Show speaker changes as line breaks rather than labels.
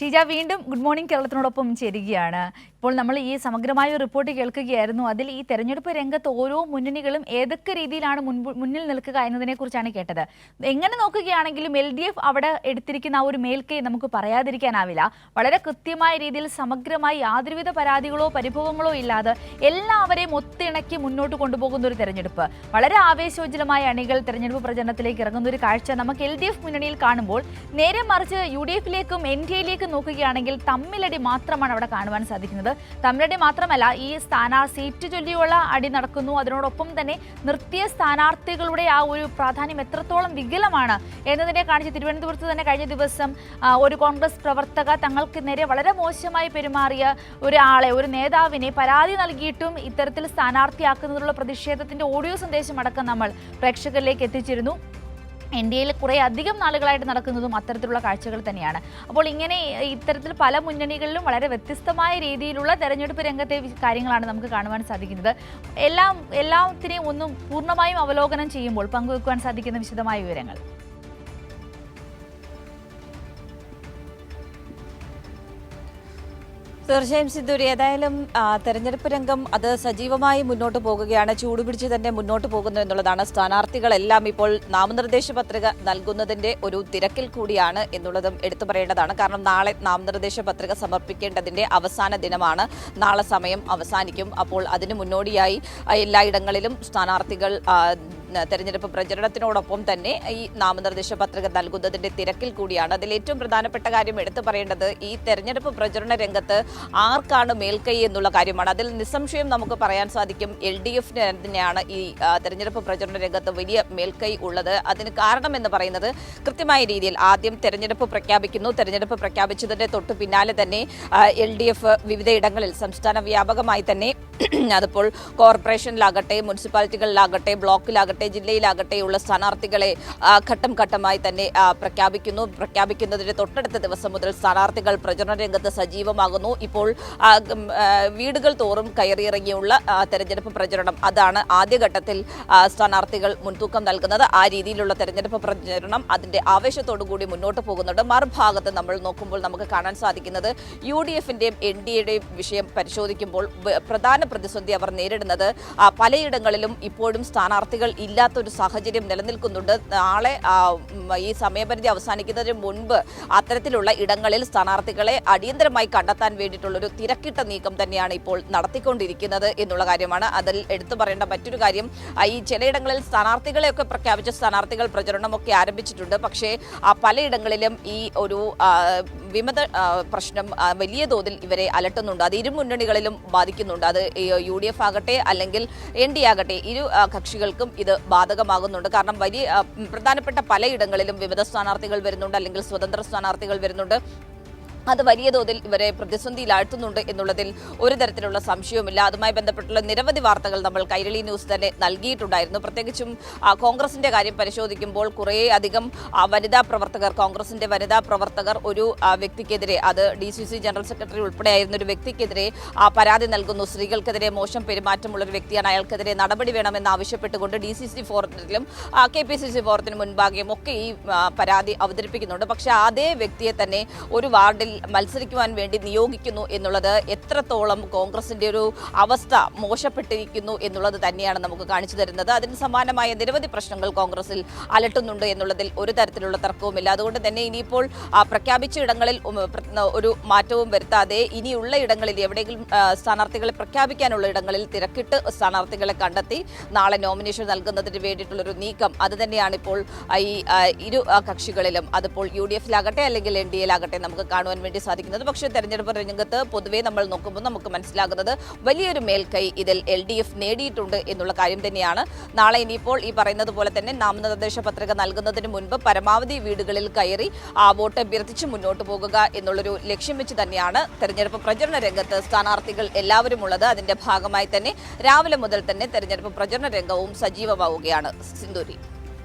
ഷീജ വീണ്ടും good morning കേരളത്തിനോടൊപ്പം ചേരുകയാണ്. ഇപ്പോൾ നമ്മൾ ഈ സമഗ്രമായ റിപ്പോർട്ട് കേൾക്കുകയായിരുന്നു. അതിൽ ഈ തെരഞ്ഞെടുപ്പ് രംഗത്ത് ഓരോ മുന്നണികളും ഏതൊക്കെ രീതിയിലാണ് മുന്നിൽ നിൽക്കുക എന്നതിനെ കുറിച്ചാണ് കേട്ടത്. എങ്ങനെ നോക്കുകയാണെങ്കിലും എൽ ഡി എഫ് അവിടെ എടുത്തിരിക്കുന്ന ആ ഒരു മേൽക്കൈ നമുക്ക് പറയാതിരിക്കാനാവില്ല. വളരെ കൃത്യമായ രീതിയിൽ സമഗ്രമായി യാതൊരുവിധ പരാതികളോ പരിഭവങ്ങളോ ഇല്ലാതെ എല്ലാവരെയും ഒത്തിണക്കി മുന്നോട്ട് കൊണ്ടുപോകുന്ന ഒരു തെരഞ്ഞെടുപ്പ്. വളരെ ആവേശോജ്ജലമായ അണികൾ തെരഞ്ഞെടുപ്പ് പ്രചരണത്തിലേക്ക് ഇറങ്ങുന്ന ഒരു കാഴ്ച നമുക്ക് എൽ ഡി എഫ് മുന്നണിയിൽ കാണുമ്പോൾ നേരെ മറിച്ച് യു ഡി എഫിലേക്കും എൻ ഡി എയിലേക്കും നോക്കുകയാണെങ്കിൽ തമ്മിലടി മാത്രമാണ് അവിടെ കാണുവാൻ സാധിക്കുന്നത്. തമ്മിലടി മാത്രമല്ല ഈ സ്ഥാനാർ സീറ്റ് ചൊല്ലിയുള്ള അടി നടക്കുന്നു. അതിനോടൊപ്പം തന്നെ നിർത്തിയ സ്ഥാനാർത്ഥികളുടെ ആ ഒരു പ്രാധാന്യം എത്രത്തോളം വികലമാണ് എന്നതിനെ കാണിച്ച് തിരുവനന്തപുരത്ത് തന്നെ കഴിഞ്ഞ ദിവസം ഒരു കോൺഗ്രസ് പ്രവർത്തക തങ്ങൾക്ക് നേരെ വളരെ മോശമായി പെരുമാറിയ ഒരാളെ ഒരു നേതാവിനെ പരാതി നൽകിയിട്ടും ഇത്തരത്തിൽ സ്ഥാനാർത്ഥിയാക്കുന്നതിനുള്ള പ്രതിഷേധത്തിന്റെ ഓഡിയോ സന്ദേശം അടക്കം നമ്മൾ പ്രേക്ഷകരിലേക്ക് എത്തിച്ചിരുന്നു. ഡി കുറേ അധികം നാളുകളായിട്ട് നടക്കുന്നതും അത്തരത്തിലുള്ള കാഴ്ചകൾ തന്നെയാണ്. അപ്പോൾ ഇങ്ങനെ ഇത്തരത്തിൽ പല മുന്നണികളിലും വളരെ വ്യത്യസ്തമായ രീതിയിലുള്ള തെരഞ്ഞെടുപ്പ് രംഗത്തെ കാര്യങ്ങളാണ് നമുക്ക് കാണുവാൻ സാധിക്കുന്നത്. എല്ലാം എല്ലാത്തിനെയും ഒന്നും പൂർണമായും അവലോകനം ചെയ്യുമ്പോൾ പങ്കുവെക്കുവാൻ സാധിക്കുന്ന വിശദമായ വിവരങ്ങൾ.
തീർച്ചയായും സിദ്ധൂരി ഏതായാലും തെരഞ്ഞെടുപ്പ് രംഗം അത് സജീവമായി മുന്നോട്ട് പോകുകയാണ്. ചൂടുപിടിച്ച് തന്നെ മുന്നോട്ട് പോകുന്നു എന്നുള്ളതാണ് സ്ഥാനാർത്ഥികളെല്ലാം ഇപ്പോൾ നാമനിർദ്ദേശ പത്രിക നൽകുന്നതിന്റെ ഒരു തിരക്കിൽ കൂടിയാണ് എന്നുള്ളതും എടുത്തു പറയേണ്ടതാണ്. കാരണം നാളെ നാമനിർദ്ദേശ പത്രിക സമർപ്പിക്കേണ്ടതിന്റെ അവസാന ദിനമാണ്. നാളെ സമയം അവസാനിക്കും. അപ്പോൾ അതിന് മുന്നോടിയായി എല്ലായിടങ്ങളിലും സ്ഥാനാർത്ഥികൾ തെരഞ്ഞെടുപ്പ് പ്രചരണത്തിനോടൊപ്പം തന്നെ ഈ നാമനിർദ്ദേശ പത്രിക നൽകുന്നതിന്റെ തിരക്കിൽ കൂടിയാണ്. അതിൽ ഏറ്റവും പ്രധാനപ്പെട്ട കാര്യം എടുത്തു പറയേണ്ടത് ഈ തെരഞ്ഞെടുപ്പ് പ്രചരണ രംഗത്ത് ആർക്കാണ് മേൽക്കൈ എന്നുള്ള കാര്യമാണ്. അതിൽ നിസ്സംശയം നമുക്ക് പറയാൻ സാധിക്കും എൽ ഡി എഫിന് തന്നെയാണ് ഈ തെരഞ്ഞെടുപ്പ് പ്രചരണ രംഗത്ത് വലിയ മേൽക്കൈ ഉള്ളത്. അതിന് കാരണം എന്ന് പറയുന്നത് കൃത്യമായ രീതിയിൽ ആദ്യം തെരഞ്ഞെടുപ്പ് പ്രഖ്യാപിക്കുന്നു. തെരഞ്ഞെടുപ്പ് പ്രഖ്യാപിച്ചതിന്റെ തൊട്ട് പിന്നാലെ തന്നെ എൽ ഡി എഫ് വിവിധയിടങ്ങളിൽ സംസ്ഥാന വ്യാപകമായി തന്നെ അതിപ്പോൾ കോർപ്പറേഷനിലാകട്ടെ മുനിസിപ്പാലിറ്റികളിലാകട്ടെ ബ്ലോക്കിലാകട്ടെ ജില്ലയിലാകട്ടെ ഉള്ള സ്ഥാനാർത്ഥികളെ ഘട്ടം ഘട്ടമായി തന്നെ പ്രഖ്യാപിക്കുന്നു. പ്രഖ്യാപിക്കുന്നതിന് തൊട്ടടുത്ത ദിവസം മുതൽ സ്ഥാനാർത്ഥികൾ പ്രചരണ രംഗത്ത് സജീവമാകുന്നു. ഇപ്പോൾ വീടുകൾ തോറും കയറിയിറങ്ങിയുള്ള തെരഞ്ഞെടുപ്പ് പ്രചരണം. അതാണ് ആദ്യഘട്ടത്തിൽ സ്ഥാനാർത്ഥികൾ മുൻതൂക്കം നൽകുന്നത്. ആ രീതിയിലുള്ള തെരഞ്ഞെടുപ്പ് പ്രചരണം അതിന്റെ ആവേശത്തോടുകൂടി മുന്നോട്ട് പോകുന്നുണ്ട്. മറുഭാഗത്ത് നമ്മൾ നോക്കുമ്പോൾ നമുക്ക് കാണാൻ സാധിക്കുന്നത് യു ഡി എഫിന്റെയും എൻ ഡി എയുടെയും വിഷയം പരിശോധിക്കുമ്പോൾ പ്രധാന പ്രതിസന്ധി അവർ നേരിടുന്നത് പലയിടങ്ങളിലും ഇപ്പോഴും സ്ഥാനാർത്ഥികൾ ഇല്ലാത്തൊരു സാഹചര്യം നിലനിൽക്കുന്നുണ്ട്. നാളെ ഈ സമയപരിധി അവസാനിക്കുന്നതിന് മുൻപ് അത്തരത്തിലുള്ള ഇടങ്ങളിൽ സ്ഥാനാർത്ഥികളെ അടിയന്തരമായി കണ്ടെത്താൻ വേണ്ടിയിട്ടുള്ളൊരു തിരക്കിട്ട നീക്കം തന്നെയാണ് ഇപ്പോൾ നടത്തിക്കൊണ്ടിരിക്കുന്നത് എന്നുള്ള കാര്യമാണ്. അതിൽ എടുത്തു പറയേണ്ട മറ്റൊരു കാര്യം ഈ ചിലയിടങ്ങളിൽ സ്ഥാനാർത്ഥികളെയൊക്കെ പ്രഖ്യാപിച്ച സ്ഥാനാർത്ഥികൾ പ്രചരണമൊക്കെ ആരംഭിച്ചിട്ടുണ്ട്. പക്ഷേ പലയിടങ്ങളിലും ഈ ഒരു വിമത പ്രശ്നം വലിയ തോതിൽ ഇവരെ അലട്ടുന്നുണ്ട്. അത് ഇരു മുന്നണികളിലും ബാധിക്കുന്നുണ്ട്. അത് യു ഡി എഫ് ആകട്ടെ അല്ലെങ്കിൽ എൻ ഡി ആകട്ടെ ഇരു കക്ഷികൾക്കും ഇത് ബാധകമാകുന്നുണ്ട്. കാരണം വലിയ പ്രധാനപ്പെട്ട പലയിടങ്ങളിലും വിമത സ്ഥാനാർത്ഥികൾ വരുന്നുണ്ട് അല്ലെങ്കിൽ സ്വതന്ത്ര സ്ഥാനാർത്ഥികൾ വരുന്നുണ്ട്. അത് വലിയ തോതിൽ ഇവരെ പ്രതിസന്ധിയിലാഴ്ത്തുന്നുണ്ട് എന്നുള്ളതിൽ ഒരു തരത്തിലുള്ള സംശയവുമില്ല. അതുമായി ബന്ധപ്പെട്ടുള്ള നിരവധി വാർത്തകൾ നമ്മൾ കൈരളി ന്യൂസ് തന്നെ നൽകിയിട്ടുണ്ടായിരുന്നു. പ്രത്യേകിച്ചും കോൺഗ്രസിന്റെ കാര്യം പരിശോധിക്കുമ്പോൾ കുറേ അധികം വനിതാ പ്രവർത്തകർ കോൺഗ്രസിന്റെ വനിതാ പ്രവർത്തകർ ഒരു വ്യക്തിക്കെതിരെ അത് D C C general secretary ഉൾപ്പെടെയായിരുന്ന ഒരു വ്യക്തിക്കെതിരെ പരാതി നൽകുന്നു. സ്ത്രീകൾക്കെതിരെ മോശം പെരുമാറ്റമുള്ള ഒരു വ്യക്തിയാണ്. അയാൾക്കെതിരെ നടപടി വേണമെന്ന് ആവശ്യപ്പെട്ടുകൊണ്ട് ഡി സി സി ഫോറത്തിലും കെ പി സി സി ഫോറത്തിന് മുൻപാകെയും ഒക്കെ ഈ പരാതി അവതരിപ്പിക്കുന്നുണ്ട്. പക്ഷേ അതേ വ്യക്തിയെ തന്നെ ഒരു വാർഡിൽ മത്സരിക്കുവാൻ വേണ്ടി നിയോഗിക്കുന്നു എന്നുള്ളത് എത്രത്തോളം കോൺഗ്രസിന്റെ ഒരു അവസ്ഥ മോശപ്പെട്ടിരിക്കുന്നു എന്നുള്ളത് തന്നെയാണ് നമുക്ക് കാണിച്ചു തരുന്നത്. അതിന് സമാനമായ നിരവധി പ്രശ്നങ്ങൾ കോൺഗ്രസിൽ അലട്ടുന്നുണ്ട് എന്നുള്ളതിൽ ഒരു തരത്തിലുള്ള തർക്കവുമില്ല. അതുകൊണ്ട് തന്നെ ഇനിയിപ്പോൾ പ്രഖ്യാപിച്ച ഇടങ്ങളിൽ ഒരു മാറ്റവും വരുത്താതെ ഇനിയുള്ള ഇടങ്ങളിൽ എവിടെയെങ്കിലും സ്ഥാനാർത്ഥികളെ പ്രഖ്യാപിക്കാനുള്ള ഇടങ്ങളിൽ തിരക്കിട്ട് സ്ഥാനാർത്ഥികളെ കണ്ടെത്തി നാളെ നോമിനേഷൻ നൽകുന്നതിന് വേണ്ടിയിട്ടുള്ളൊരു നീക്കം. അത് തന്നെയാണ് ഇപ്പോൾ ഈ ഇരു കക്ഷികളിലും. അതിപ്പോൾ യു ഡി എഫിലാകട്ടെ അല്ലെങ്കിൽ എൻ ഡി എയിലാകട്ടെ നമുക്ക് കാണുവാൻ വേണ്ടി സാധിക്കുന്നത്. പക്ഷേ തെരഞ്ഞെടുപ്പ് രംഗത്ത് പൊതുവെ നമ്മൾ നോക്കുമ്പോൾ നമുക്ക് മനസ്സിലാകുന്നത് വലിയൊരു മേൽക്കൈ ഇതിൽ എൽ ഡി എഫ് നേടിയിട്ടുണ്ട് എന്നുള്ള കാര്യം തന്നെയാണ്. നാളെ ഇനിയിപ്പോൾ ഈ പറയുന്നത് പോലെ തന്നെ നാമനിർദ്ദേശ പത്രിക നൽകുന്നതിന് മുൻപ് പരമാവധി വീടുകളിൽ കയറി ആ വോട്ട് അഭ്യർത്ഥിച്ച് മുന്നോട്ട് പോകുക എന്നുള്ളൊരു ലക്ഷ്യം വെച്ച് തന്നെയാണ് തെരഞ്ഞെടുപ്പ് പ്രചരണ രംഗത്ത് സ്ഥാനാർത്ഥികൾ എല്ലാവരും ഉള്ളത് അതിന്റെ ഭാഗമായി തന്നെ രാവിലെ മുതൽ തന്നെ തെരഞ്ഞെടുപ്പ് പ്രചരണ രംഗവും സജീവമാവുകയാണ്. സിന്ദൂരി.